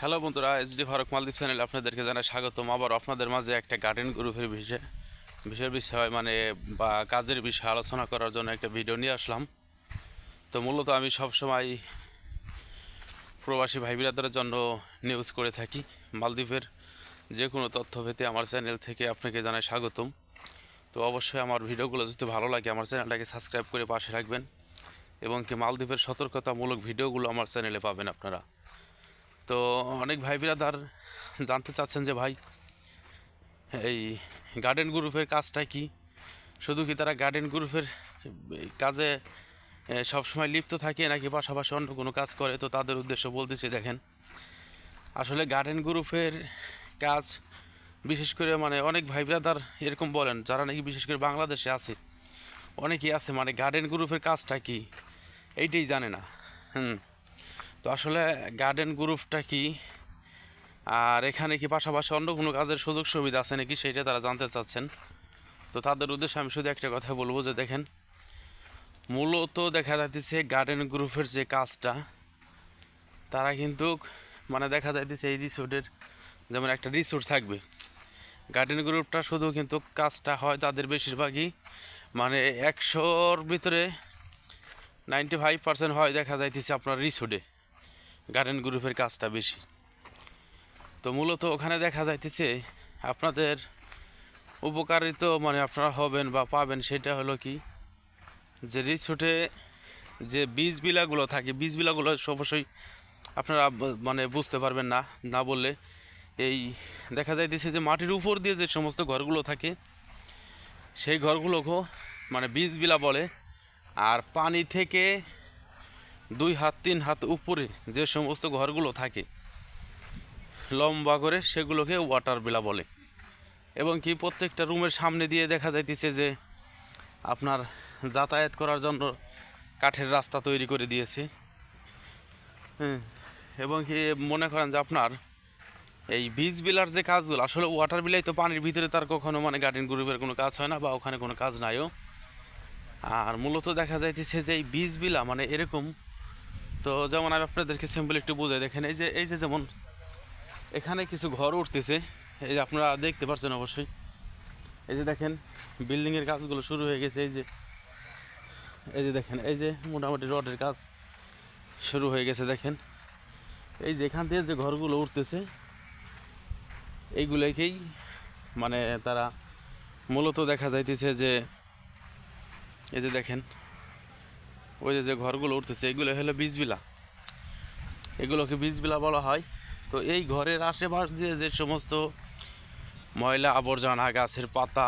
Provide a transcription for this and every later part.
Hello বন্ধুরা SD Faruk মালদ্বীপ চ্যানেলে আপনাদেরকে জানাই স্বাগতম। আবার আপনাদের মাঝে একটা গার্ডেন গ্রুপের বিষয়ে, বিষয়ের বিষয় মানে বা কাজের বিষয়ে আলোচনা করার জন্য একটা ভিডিও নিয়ে আসলাম। তো মূলত আমি সবসময় প্রবাসী ভাই বিরাদারের জন্য নিউজ করে থাকি। মালদ্বীপের যে কোনো তথ্য পেতে আমার চ্যানেল থেকে আপনাকে জানাই স্বাগতম। তো অবশ্যই আমার ভিডিওগুলো যদি ভালো লাগে, আমার চ্যানেলটাকে সাবস্ক্রাইব করে পাশে রাখবেন এবং কি মালদ্বীপের সতর্কতামূলক ভিডিওগুলো আমার চ্যানেলে পাবেন আপনারা। তো অনেক ভাই বিরাদার জানতে চাচ্ছেন যে ভাই, এই গার্ডেন গ্রুপের কাজটা কি? শুধু কি তারা গার্ডেন গ্রুপের কাজে সবসময় লিপ্ত থাকে নাকি পাশাপাশি অন্য কোনো কাজ করে? তো তাদের উদ্দেশ্য বলতেছি, দেখেন। আসলে গার্ডেন গ্রুপের কাজ, বিশেষ করে মানে অনেক ভাই ব্রাদার এরকম বলেন, যারা নাকি বিশেষ করে বাংলাদেশে আছে, অনেকেই আছে মানে গার্ডেন গ্রুপের কাজটা কি? এইটাই জানে না। হুম। তো আসলে গার্ডেন গ্রুপটা কি? আর এখানে কি পাশাপাশি অন্য কোনো কাজের সুযোগ সুবিধা আছে নাকি সেইটা তারা জানতে চাচ্ছেন। তো তাদের উদ্দেশ্যে আমি শুধু একটা কথা বলব যে দেখেন, মূলত দেখা যাইতেছে গার্ডেন গ্রুপের যে কাজটা, তারা কিন্তু মানে দেখা যাইতেছে এই রিসোর্টের যেমন একটা রিসোর্ট থাকবে। গার্ডেন গ্রুপটা শুধু কিন্তু কাজটা হয় তাদের বেশিরভাগই মানে একশোর ভিতরে নাইনটি ফাইভ পার্সেন্ট হয় দেখা যাইতেছে আপনার রিসোর্টে। গার্ডেন গ্রুপের কাজটা বেশি। তো মূলত ওখানে দেখা যাইতেছে আপনাদের উপকারিত মানে আপনারা হবেন বা পাবেন সেটা হলো কি? যে রিসোর্টে যে বীজ বিলাগুলো থাকে, বীজ বিলাগুলো অবশ্যই আপনারা মানে বুঝতে পারবেন না না বললে এই দেখা যাইতেছে যে মাটির উপর দিয়ে যে সমস্ত ঘরগুলো থাকে, সেই ঘরগুলোকেও মানে বীজ বিলা বলে। আর পানি থেকে দুই হাত, তিন হাত উপরে যে সমস্ত ঘরগুলো থাকে, লম্বা করে সেগুলোকে ওয়াটার বিলা বলে। এবং কি প্রত্যেকটা রুমের সামনে দিয়ে দেখা যাইতেছে যে আপনার যাতায়াত করার জন্য কাঠের রাস্তা তৈরি করে দিয়েছে। হ্যাঁ এবং কি মনে করেন যে আপনার এই বীজ বিলার যে কাজগুলো, আসলে ওয়াটার বিলাই তো পানির ভিতরে তার কখনো মানে গার্ডেন গ্রুপের কোনো কাজ হয় না বা ওখানে কোনো কাজ নাইও। আর মূলত দেখা যাইতেছে যে এই বীজ বিলা মানে এরকম তো যেমন আমি আপনাদেরকে সিম্পল একটু বোঝাই, দেখেন এই যে এই যে যেমন এখানে কিছু ঘর উঠতেছে, এই যে আপনারা দেখতে পাচ্ছেন অবশ্যই। এই যে দেখেন বিল্ডিংয়ের কাজগুলো শুরু হয়ে গেছে, এই যে এই যে দেখেন, এই যে মোটামুটি রডের কাজ শুরু হয়ে গেছে, দেখেন। এই যে এখান থেকে যে ঘরগুলো উঠতেছে, এইগুলোকেই মানে তারা মূলত দেখা যাইতেছে যে, এই যে দেখেন ওই যে যে ঘরগুলো উঠতেছে এগুলো হলো বীজবিলা। এগুলোকে বীজবিলা বলা হয়। তো এই ঘরের আশেপাশ দিয়ে যে সমস্ত ময়লা আবর্জনা গাছের পাতা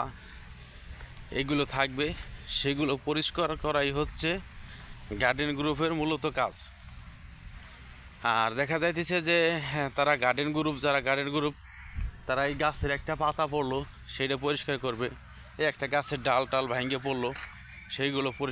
এগুলো থাকবে সেগুলো পরিষ্কার করাই হচ্ছে গার্ডেন গ্রুপের মূলত কাজ। আর দেখা যাইতেছে যে হ্যাঁ, তারা গার্ডেন গ্রুপ যারা গার্ডেন গ্রুপ তারা এই গাছের একটা পাতা পড়ল সেটা পরিষ্কার করবে। এই একটা গাছের ডাল টাল ভেঙে পড়ল সেইগুলো